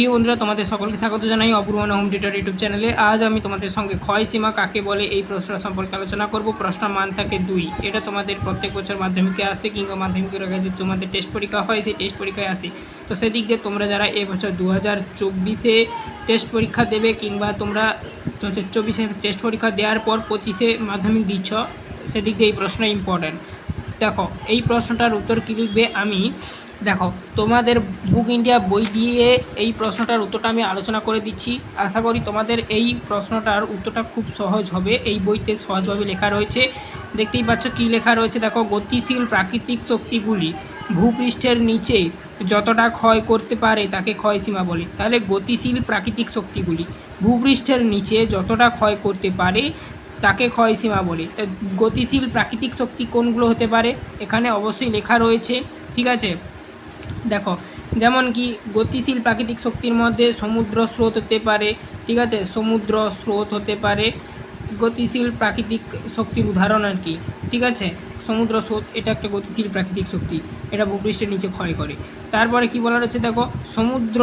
প্রিয় বন্ধুরা, তোমাদের সকলকে স্বাগত জানাই অপূর্বনা হোম থিয়েটার ইউটিউব চ্যানেলে। আজ আমি তোমাদের সঙ্গে ক্ষয় সীমা কাকে বলে এই প্রশ্ন সম্পর্কে আলোচনা করব। প্রশ্ন মান থাকে দুই। এটা তোমাদের প্রত্যেক বছর মাধ্যমিকে আসে কিংবা মাধ্যমিকের আগে যে তোমাদের টেস্ট পরীক্ষা হয়, সেই টেস্ট পরীক্ষায় আসে। তো সেদিক দিয়ে তোমরা যারা এবছর দু হাজার চব্বিশে টেস্ট পরীক্ষা দেবে কিংবা তোমরা হচ্ছে চব্বিশে টেস্ট পরীক্ষা দেওয়ার পর পঁচিশে মাধ্যমিক দিচ্ছ, সেদিক দিয়ে এই প্রশ্ন ইম্পর্ট্যান্ট দেখো, এই প্রশ্নটার উত্তর কী লিখবে আমি? দেখো, তোমাদের বুক ইন্ডিয়া বই দিয়ে এই প্রশ্নটার উত্তরটা আমি আলোচনা করে দিচ্ছি। আশা করি তোমাদের এই প্রশ্নটার উত্তরটা খুব সহজ হবে। এই বইতে সহজভাবে লেখা রয়েছে। দেখতেই পাচ্ছ কী লেখা রয়েছে? দেখো, গতিশীল প্রাকৃতিক শক্তিগুলি ভূপৃষ্ঠের নিচে যতটা ক্ষয় করতে পারে তাকে ক্ষয়সীমা বলে। তাহলে গতিশীল প্রাকৃতিক শক্তিগুলি ভূপৃষ্ঠের নিচে যতটা ক্ষয় করতে পারে তাকে ক্ষয়সীমা বলে। গতিশীল প্রাকৃতিক শক্তি কোনগুলো হতে পারে? এখানে অবশ্যই লেখা রয়েছে, ঠিক আছে? দেখো, যেমন কি গতিশীল প্রাকৃতিক শক্তির মধ্যে সমুদ্র স্রোত হতে পারে, ঠিক আছে? সমুদ্র স্রোত হতে পারে। গতিশীল প্রাকৃতিক শক্তির উদাহরণ আর কি, ঠিক আছে? সমুদ্র স্রোত, এটা একটা গতিশীল প্রাকৃতিক শক্তি, এটা ভূপৃষ্ঠের নিচে ক্ষয় করে। তারপরে কি বলা রয়েছে দেখো? সমুদ্র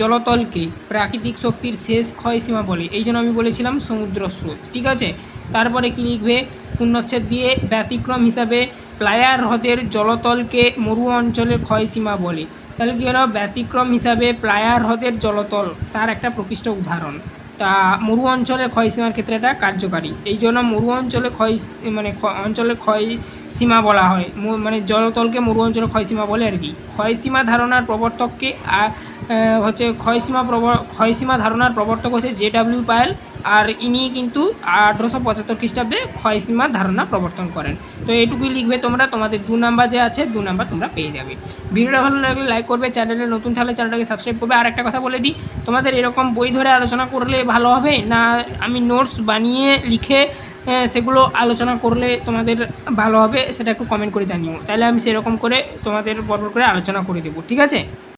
জলতলকে প্রাকৃতিক শক্তির শেষ ক্ষয়সীমা বলে। এই জন্য আমি বলেছিলাম সমুদ্র স্রোত, ঠিক আছে? তারপরে কি লিখবে? পূর্ণচ্ছেদ দিয়ে ব্যতিক্রম হিসাবে প্লায়ার হ্রদের জলতলকে মরু অঞ্চলের ক্ষয়সীমা বলে। তাহলে কী হলো? ব্যতিক্রম হিসাবে প্লায়ার হ্রদের জলতল, তার একটা প্রকৃষ্ট উদাহরণ। তা মরু অঞ্চলের ক্ষয়সীমার ক্ষেত্রে এটা কার্যকারী। এই জন্য মরু অঞ্চলে ক্ষয় মানে অঞ্চলের ক্ষয় সীমা বলা হয়। মানে জলতলকে মরু অঞ্চলের ক্ষয়সীমা বলে আর কি। ক্ষয়সীমা ধারণার প্রবর্তককে হচ্ছে ক্ষয়সীমা প্রব ক্ষয়সীমা ধারণার প্রবর্তক হচ্ছে জে ডাব্লিউ পায়েল আর ইনি কিন্তু আঠেরোশো পঁচাত্তর খ্রিস্টাব্দে ক্ষয়সীমা ধারণা প্রবর্তন করেন। তো এইটুকুই লিখবে তোমরা, তোমাদের দু নাম্বার যে আছে, দু নাম্বার তোমরা পেয়ে যাবে। ভিডিওটা ভালো লাগলে লাইক করবে, চ্যানেলে নতুন থাকলে চ্যানেলটাকে সাবস্ক্রাইব করবে। আর একটা কথা বলে দিই, তোমাদের এরকম বই ধরে আলোচনা করলে ভালো হবে না আমি নোটস বানিয়ে লিখে সেগুলো আলোচনা করলে তোমাদের ভালো হবে, সেটা একটু কমেন্ট করে জানিও। তাহলে আমি সেরকম করে তোমাদের পরপর করে আলোচনা করে দেবো, ঠিক আছে?